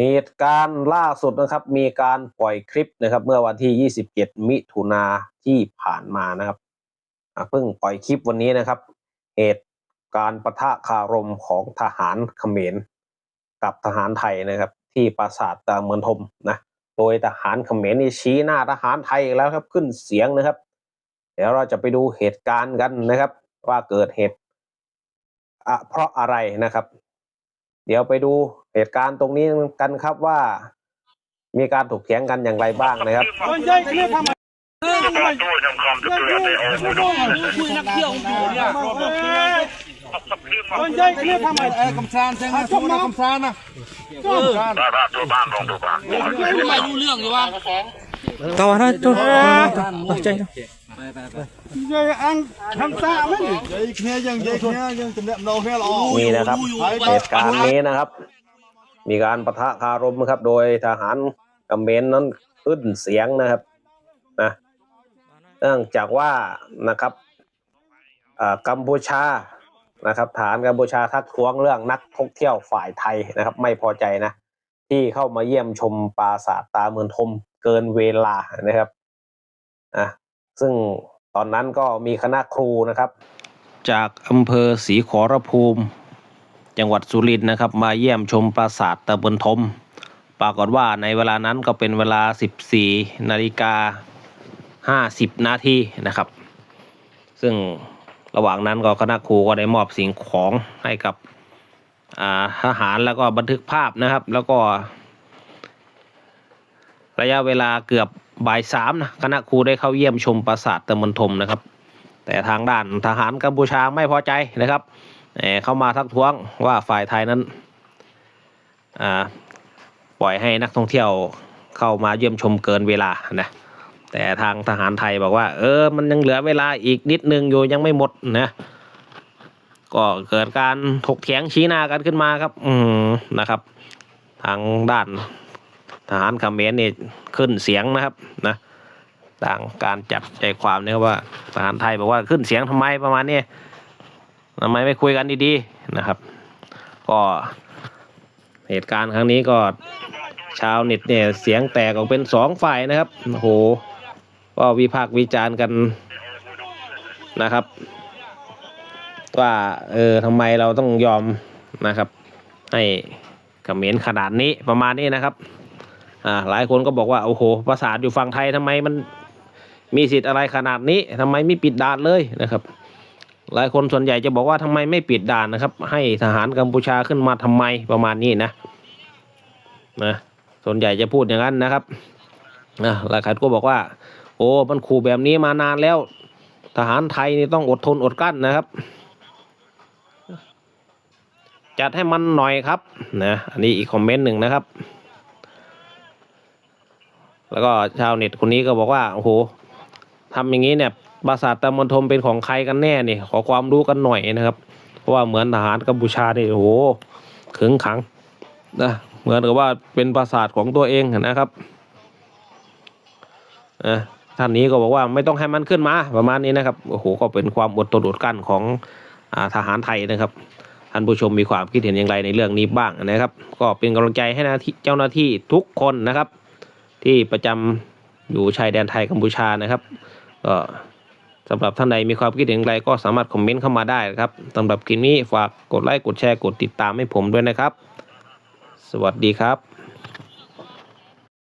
เหตุการณ์ล่าสุดนะครับ มีการปล่อยคลิปนะครับ เมื่อวันที่ 27 มิถุนาที่ผ่านมานะครับเพิ่งปล่อยคลิปวันนี้นะครับ เหตุการณ์ปะทะคารมของทหารเขมร กับทหารไทยนะครับ ที่ปราสาทตาเมืองทมนะโดยทหารเขมรนี่ชี้หน้าทหารไทยอีกแล้วครับขึ้นเสียงนะครับ เดี๋ยวเราจะไปดูเหตุการณ์กันนะครับ ว่าเกิดเหตุ เพราะอะไรนะครับ เดี๋ยวไปดูเหตุการณ์ตรงนี้กันครับว่า มีการถกเถียงกันอย่างไรบ้างนะครับคนใหญ่เนี่ยทำไมเออทำไมคุยนักเที่ยวอยู่เนี่ยคนใหญ่เนี่ยทำไมไอ้กำซานใช่ไหมทุกนะกำซานนะกำซานไม่รู้เรื่องอยู่ว่า Kawan tu. Cai. ใหญ่อังทำตาไหมยัยเนี้ยยังยัยเนี้ยยังจำเนียมเราเนี้ยเรานี่นะครับ เหตุการณ์นี้นะครับ มีการประทะคารมนะครับ โดยทหารกัมเขมรนั้นขึ้นเสียงนะครับนะเนื่องจากว่านะครับอ่ากัมพูชานะครับฐานกัมพูชาทักท้วงเรื่องนักท่องเที่ยวฝ่ายไทยนะครับ ไม่พอใจนะ ที่เข้ามาเยี่ยมชมปราสาทตาเมืองทมเกินเวลานะครับอะซึ่งตอนนั้นก็มีคณะครูนะครับ จากอำเภอศรีขอรภูมิ จังหวัดสุรินทร์นะครับ มาเยี่ยมชมปราสาทตะบนทม ปรากฏว่าในเวลานั้นก็เป็นเวลา 14นาฬิกา50นาทีนะครับ ซึ่งระหว่างนั้นก็คณะครูก็ได้มอบสิ่งของให้กับ ทหารแล้วก็บันทึกภาพนะครับ แล้วก็ ระยะเวลาเกือบบ่ายสามนะคณะครูได้เข้าเยี่ยมชมปราสาทตะมนทมนะครับ แต่ทางด้านทหารกัมพูชาไม่พอใจนะครับเอ่อเข้ามาทักท้วงว่าฝ่ายไทยนั้นปล่อยให้นักท่องเที่ยวเข้ามาเยี่ยมชมเกินเวลานะแต่ทางทหารไทยบอกว่า เออมันยังเหลือเวลาอีกนิดนึงอยู่ยังไม่หมดนะ ก็เกิดการถกเถียงชี้หน้ากันขึ้นมาครับ อืมนะครับ ทางด้านทหารคเมรนี่ขึ้นเสียงนะครับนะต่างการจับใจความเนี่ยว่าทหารไทยบอกว่าขึ้นเสียงทำไมประมาณนี้ทำไมไม่คุยกันดีๆนะครับ ก็เหตุการณ์ครั้งนี้ก็ชาวเน็ตเนี่ยเสียงแตกออกเป็นสองฝ่ายนะครับโอ้โหก็วิพากษ์วิจารณ์กันนะครับ ว่าเออทำไมเราต้องยอมนะครับ ให้เขมรขนาดนี้ประมาณนี้นะครับอ่าหลายคนก็บอกว่าโอ้โหปราสาทอยู่ฝั่งไทยทำไมมันมีสิทธิ์อะไรขนาดนี้ทำไมไม่ปิดด่านเลยนะครับ หลายคนส่วนใหญ่จะบอกว่าทำไมไม่ปิดด่านนะครับ ให้ทหารกัมพูชาขึ้นมาทำไมประมาณนี้นะนะส่วนใหญ่จะพูดอย่างนั้นนะครับนะหลายคนก็บอกว่า โอ้มันขู่แบบนี้มานานแล้ว ทหารไทยนี่ต้องอดทนอดกั้นนะครับ จัดให้มันหน่อยครับนะอันนี้อีกคอมเมนต์หนึ่งนะครับ แล้วก็ชาวเน็ตคนนี้ก็บอกว่าโอ้โหทำอย่างนี้เนี่ยปราสาทตะมณฑลเป็นของใครกันแน่นี่ขอความรู้กันหน่อยนะครับ เพราะว่าเหมือนทหารกัมพูชาเนี่ยโอ้โหขึงขังนะเหมือนกับว่าเป็นปราสาทของตัวเองนะครับนะท่านนี้ก็บอกว่าไม่ต้องให้มันขึ้นมาประมาณนี้นะครับโอ้โหก็เป็นความอดทนอดกั้นของอาทหารไทยนะครับ ท่านผู้ชมมีความคิดเห็นอย่างไรในเรื่องนี้บ้างนะครับ ก็เป็นกำลังใจให้นาที่เจ้าหน้าที่ทุกคนนะครับ ที่ประจำอยู่ชายแดนไทยกัมพูชานะครับก็สำหรับท่านใดมีความคิดเห็นอย่างไรก็สามารถคอมเมนต์เข้ามาได้นะครับสำหรับคลิปนี้ฝากกดไลค์กดแชร์กดติดตามให้ผมด้วยนะครับ สวัสดีครับ